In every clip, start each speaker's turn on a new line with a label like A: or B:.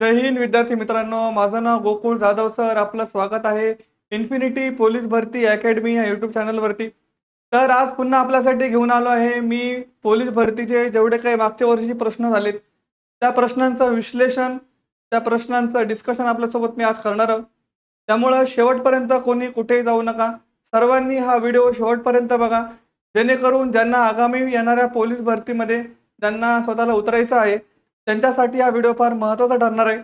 A: जय हिंद विद्यार्थी मित्रांनो. माझं नाव गोकुळ जाधव सर. आपलं स्वागत आहे इन्फिनिटी पोलीस भरती अकॅडमी या युट्यूब चॅनलवरती तर आज पुन्हा आपल्यासाठी घेऊन आलो आहे मी पोलीस भरतीचे जेवढे काही मागच्या वर्षीचे प्रश्न झालेत त्या प्रश्नांचं विश्लेषण त्या प्रश्नांचं डिस्कशन आपल्यासोबत मी आज करणार आहोत. त्यामुळं शेवटपर्यंत कोणी कुठेही जाऊ नका. सर्वांनी हा व्हिडिओ शेवटपर्यंत बघा. जेणेकरून ज्यांना आगामी येणाऱ्या पोलीस भरतीमध्ये ज्यांना स्वतःला उतरायचं आहे त्यांच्यासाठी हा व्हिडिओ फार महत्त्वाचा ठरणार आहे.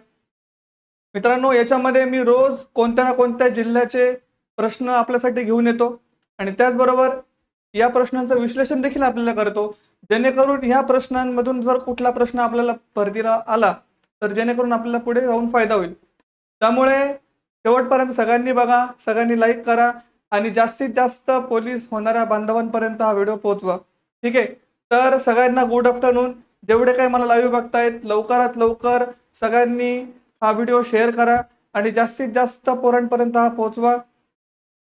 A: मित्रांनो याच्यामध्ये मी रोज कोणत्या ना कोणत्या जिल्ह्याचे प्रश्न आपल्यासाठी घेऊन येतो आणि त्याचबरोबर या प्रश्नांचं विश्लेषण देखील आपल्याला करतो. जेणेकरून ह्या प्रश्नांमधून जर कुठला प्रश्न आपल्याला भरतीला आला तर जेणेकरून आपल्याला पुढे जाऊन फायदा होईल. त्यामुळे शेवटपर्यंत सगळ्यांनी बघा सगळ्यांनी लाईक करा आणि जास्तीत जास्त पोलीस होणाऱ्या बांधवांपर्यंत हा व्हिडिओ पोहोचवा. ठीक आहे? तर सगळ्यांना गुड आफ्टरनून जेवढे काही मला लाईव्ह बघतायत लवकरात लवकर सगळ्यांनी हा व्हिडिओ शेअर करा आणि जास्तीत जास्त पोरांपर्यंत हा पोहोचवा.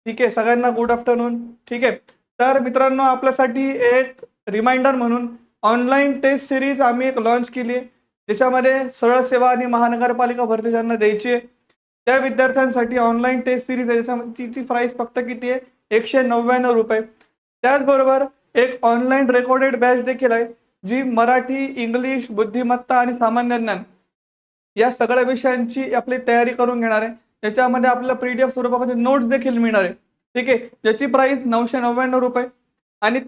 A: ठीक आहे सगळ्यांना गुड आफ्टरनून ठीक आहे तर मित्रांनो आपल्यासाठी एक रिमाइंडर म्हणून ऑनलाईन टेस्ट सिरीज आम्ही एक लॉन्च केली आहे. ज्याच्यामध्ये सरळ सेवा आणि महानगरपालिका भरती ज्यांना द्यायची आहे. त्या विद्यार्थ्यांसाठी ऑनलाईन टेस्ट सिरीज आहे. तिची प्राईस फक्त किती आहे? एकशे नव्याण्णव रुपये. त्याचबरोबर एक ऑनलाईन रेकॉर्डेड बॅच देखील आहे. जी मराठी इंग्लिश बुद्धिमत्ता आणि सामान्य ज्ञान या सगळ्या विषयांची आपली तयारी करून घेणार. आहे त्याच्यामध्ये आपल्याला पीडीएफ स्वरूपामध्ये नोट्स देखील मिळणार. आहे ठीक आहे? ज्याची प्राइस नऊशे नव्याण्णव रुपये. आणि